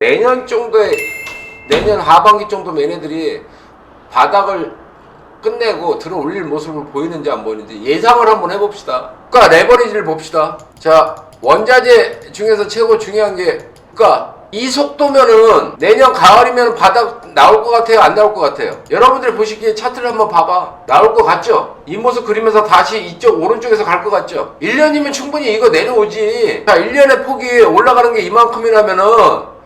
내년 정도에 내년 하반기 정도면 얘네들이 바닥을 끝내고 들어 올릴 모습을 보이는지 안 보이는지 예상을 한번 해봅시다. 그러니까 레버리지를 봅시다. 자 원자재 중에서 최고 중요한 게 그러니까 이 속도면은 내년 가을이면 바닥 나올 것 같아요? 안 나올 것 같아요? 여러분들이 보시기에 차트를 한번 봐봐. 나올 것 같죠? 이 모습 그리면서 다시 이쪽 오른쪽에서 갈 것 같죠? 1년이면 충분히 이거 내려오지. 자, 1년의 폭이 올라가는 게 이만큼이라면은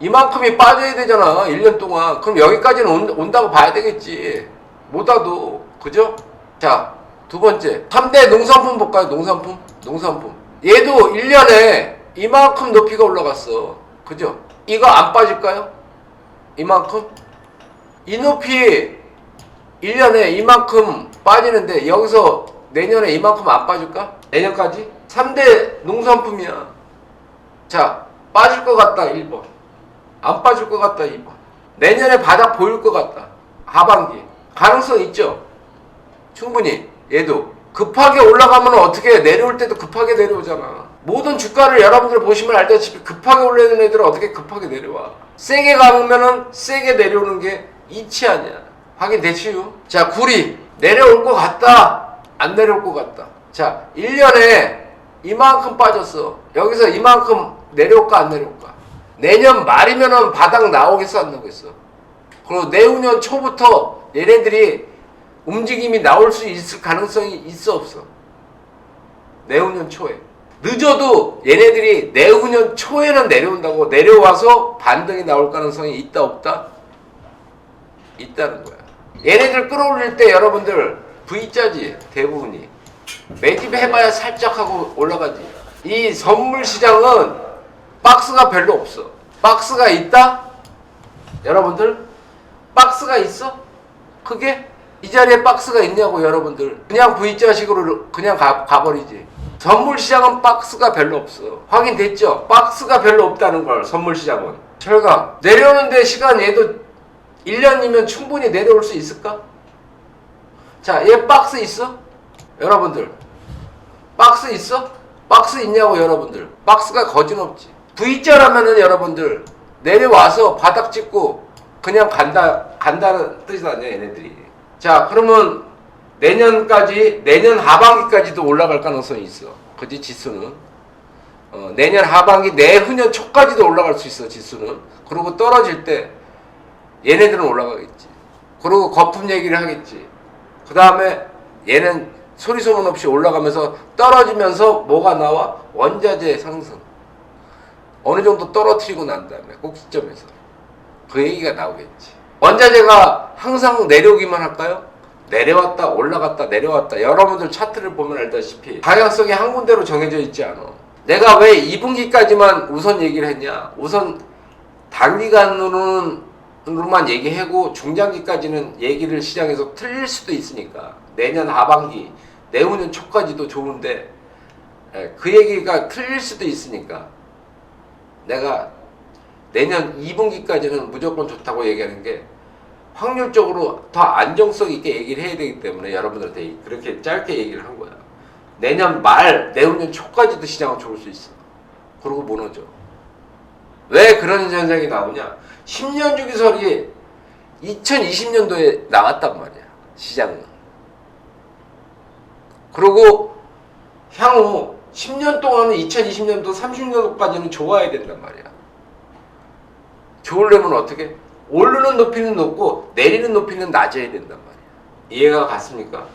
이만큼이 빠져야 되잖아. 1년 동안. 그럼 여기까지는 온, 온다고 봐야 되겠지. 못 와도. 그죠? 자, 두 번째. 3대 농산품 볼까요? 농산품? 농산품. 얘도 1년에 이만큼 높이가 올라갔어. 그죠? 이거 안 빠질까요? 이만큼? 이 높이 1년에 이만큼 빠지는데 여기서 내년에 이만큼 안 빠질까? 내년까지? 3대 농산품이야. 자, 빠질 것 같다, 1번. 안 빠질 것 같다, 2번. 내년에 바닥 보일 것 같다. 하반기. 가능성 있죠? 충분히. 얘도. 급하게 올라가면 어떻게 내려올 때도 급하게 내려오잖아. 모든 주가를 여러분들 보시면 알다시피 급하게 올라오는 애들은 어떻게 급하게 내려와. 세게 가면은 세게 내려오는 게 이치 아니야. 확인되지요? 자, 구리. 내려올 것 같다. 안 내려올 것 같다. 자, 1년에 이만큼 빠졌어. 여기서 이만큼 내려올까 안 내려올까? 내년 말이면은 바닥 나오겠어 안 나오겠어? 그리고 내후년 초부터 얘네들이 움직임이 나올 수 있을 가능성이 있어 없어? 내후년 초에. 늦어도 얘네들이 내후년 초에는 내려온다고 내려와서 반등이 나올 가능성이 있다 없다? 있다는 거야. 얘네들 끌어올릴 때 여러분들 V자지 대부분이 매집 해봐야 살짝 하고 올라가지. 이 선물 시장은 박스가 별로 없어. 박스가 있다? 여러분들 박스가 있어? 크게? 이 자리에 박스가 있냐고 여러분들 그냥 V자식으로 그냥 가, 가버리지 선물 시장은 박스가 별로 없어 확인됐죠? 박스가 별로 없다는 걸 선물 시장은 철강 내려오는데 시간 얘도 1년이면 충분히 내려올 수 있을까? 자, 얘 박스 있어? 여러분들 박스 있어? 박스 있냐고 여러분들 박스가 거짓없지 V자라면은 여러분들 내려와서 바닥 찍고 그냥 간다 간다는 뜻이 아니야 얘네들이. 자 그러면 내년까지 내년 하반기까지도 올라갈 가능성이 있어. 그지 지수는? 어, 내년 하반기 내후년 초까지도 올라갈 수 있어 지수는. 그리고 떨어질 때 얘네들은 올라가겠지. 그리고 거품 얘기를 하겠지. 그 다음에 얘는 소리 소문 없이 올라가면서 떨어지면서 뭐가 나와? 원자재 상승 어느 정도 떨어뜨리고 난 다음에 꼭지점에서 그 얘기가 나오겠지. 원자재가 항상 내려오기만 할까요? 내려왔다 올라갔다 내려왔다 여러분들 차트를 보면 알다시피 방향성이 한 군데로 정해져 있지 않아. 내가 왜 2분기까지만 우선 얘기를 했냐? 우선 단기간으로는 로만 얘기하고 중장기까지는 얘기를 시장에서 틀릴 수도 있으니까 내년 하반기 내후년 초까지도 좋은데 에, 그 얘기가 틀릴 수도 있으니까 내가 내년 2분기까지는 무조건 좋다고 얘기하는 게 확률적으로 더 안정성 있게 얘기를 해야 되기 때문에 여러분들한테 그렇게 짧게 얘기를 한 거야. 내년 말, 내후년 초까지도 시장은 좋을 수 있어. 그러고 무너져. 왜 그런 현상이 나오냐? 10년 주기설이 2020년도에 나왔단 말이야. 시장은. 그리고 향후 10년 동안은 2020년도, 30년도까지는 좋아야 된단 말이야. 좋으려면 어떻게? 오르는 높이는 높고 내리는 높이는 낮아야 된단 말이야. 이해가 갔습니까?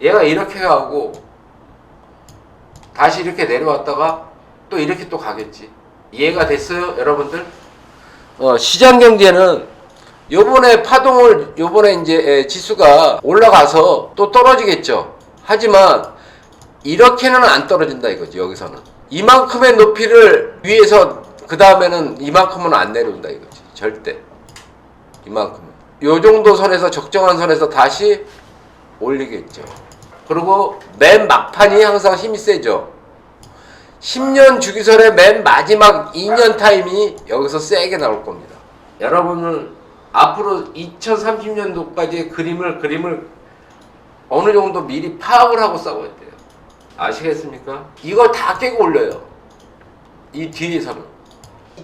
얘가 이렇게 가고 다시 이렇게 내려왔다가 또 이렇게 또 가겠지. 이해가 됐어요, 여러분들? 어, 시장 경제는 요번에 파동을 요번에 이제 에, 지수가 올라가서 또 떨어지겠죠. 하지만 이렇게는 안 떨어진다 이거지 여기서는. 이만큼의 높이를 위해서 그 다음에는 이만큼은 안 내려온다 이거지 절대. 이만큼은 요 정도 선에서 적정한 선에서 다시 올리겠죠. 그리고 맨 막판이 항상 힘이 세죠. 10년 주기설의 맨 마지막 2년 타임이 여기서 세게 나올 겁니다. 여러분은 앞으로 2030년도까지의 그림을 그림을 어느 정도 미리 파악을 하고 싸워야 돼요. 아시겠습니까? 이걸 다 깨고 올려요. 이 뒤에서는.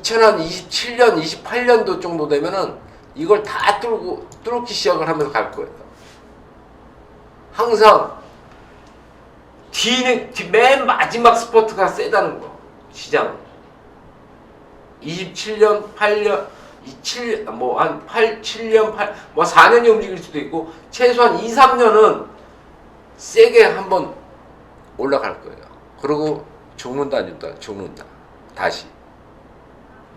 2027년, 28년도 정도 되면은 이걸 다 뚫고 뚫기 시작을 하면서 갈 거예요. 항상 뒤는 뒤- 맨 마지막 스포트가 세다는 거 시장. 27년, 8년, 27, 뭐 한 8, 7년, 8, 뭐 4년이 움직일 수도 있고 최소한 2, 3년은 세게 한번 올라갈 거예요. 그리고 죽는다, 죽는다, 죽는다. 다시.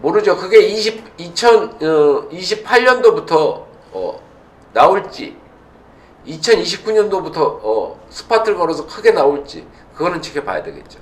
모르죠. 그게 20, 2028년도부터 어, 나올지, 2029년도부터 어, 스파트를 걸어서 크게 나올지, 그거는 지켜봐야 되겠죠.